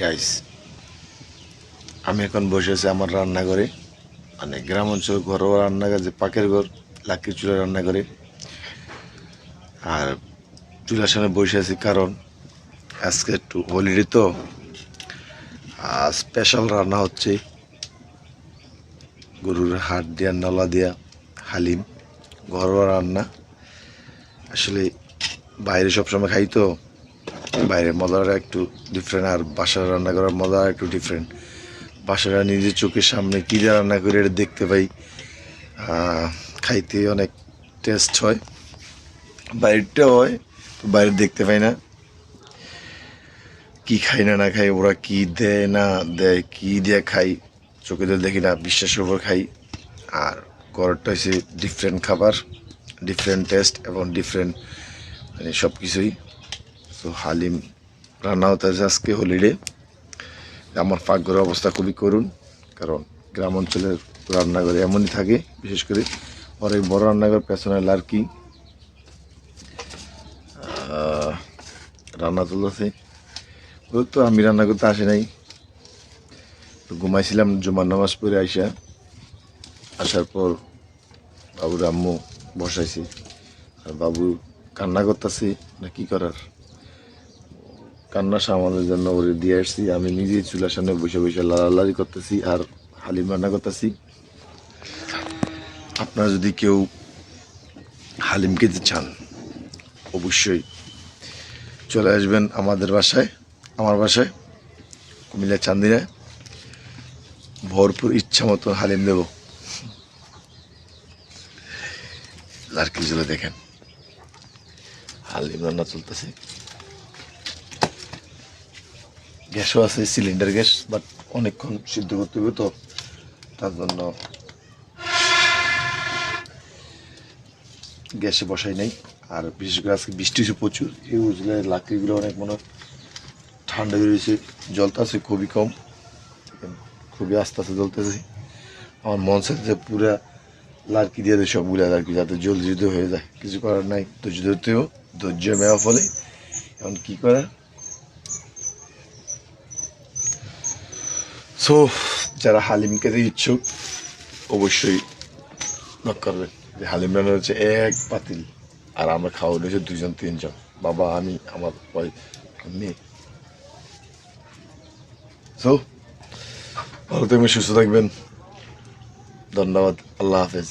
Guys আমি এখন বসে আছি আমার রান্নাঘরে। মানে গ্রাম অঞ্চল ঘরোয়া রান্নাঘর, যে পাকের ঘর লাকড়ির চুলা রান্না করে আর চুলার সামনে বসে আছি কারণ আজকে একটু হলিডে তো। স্পেশাল রান্না হচ্ছে গরুর হাট দিয়া, নলা দিয়া, হালিম। ঘরোয়া রান্না। আসলে বাইরে সবসময় খাই তো। বাইরের মজাটা একটু ডিফারেন্ট আর বাসার রান্না করার মজা একটু ডিফারেন্ট বাসারা নিজের চোখের সামনে কী দিয়ে রান্না করে এটা দেখতে পাই। খাইতে অনেক টেস্ট হয়। বাইরেরটাও হয়, তো বাইরে দেখতে পাই না। কি খাই না না খাই, ওরা কি দেয়, না দেয়, কি দিয়ে খাই, চোখে দিয়ে দেখি না, বিশ্বাসের উপর খাই। আর ঘরটা হচ্ছে ডিফারেন্ট খাবার ডিফারেন্ট টেস্ট এবং ডিফারেন্ট মানে সব কিছুই তো হালিম রান্না হতে আছে আজকে হলিডে আমার পাকঘরের অবস্থা খুবই করুন কারণ গ্রাম অঞ্চলের রান্নাঘরে এমনই থাকে, বিশেষ করে অনেক বড় রান্নাঘর, পেছনে লার্কি। রান্না চলতেছে ওই তো আমি রান্না করতে আসি নাই। তো ঘুমাইছিলাম, জুমার নামাজ পড়ে আইসা। আসার পর বাবুর আম্মু বসাইছি। আর বাবু কান্না করতেছি, না কি করার? কান্না সামালের জন্য ওরে দিয়ে আসছি। আমি নিজেই চুলার সামনে বসে বসে লাড়ালাড়ি করতেছি আর হালিম রান্না করতেছি। আপনারা যদি কেউ হালিম খেতে চান, অবশ্যই চলে আসবেন আমাদের বাসায়, আমার বাসায়, কুমিল্লা চান্দিনায় ভরপুর ইচ্ছা মতো হালিম দেব। আর কি চলে দেখেন। হালিম রান্না চলতেছে। গ্যাসও আছে, সিলিন্ডার গ্যাস বাট অনেকক্ষণ সিদ্ধ করতে হবে তো, তার জন্য গ্যাসে বসাই নাই। আর বিশেষ করে আজকে বৃষ্টি হয়েছে প্রচুর, এই বুঝলে লাকড়িগুলো অনেক মনে ঠান্ডা হয়ে রয়েছে, জলটা আছে খুবই কম, খুবই আস্তে আস্তে জ্বলতেছে। আমার মন যে পুরা লাড়কি দিয়ে দেয় সবগুলো আর কি যাতে জলদি হয়ে যায়, কিছু করার নাই, ধৈর্য ধরতেও ধৈর্য মেওয়া ফলে। এখন কী করা? সো যারা হালিম ইচ্ছুক, অবশ্যই নক করবেন। যে হালিম রান্না হচ্ছে এক পাতিল আর আমরা খাওয়া হচ্ছে দুজন তিনজন। বাবা, আমি, আমার ওয়াইফ মেয়ে সো ভালো থাকবেন, সুস্থ থাকবেন। ধন্যবাদ, আল্লাহ হাফেজ।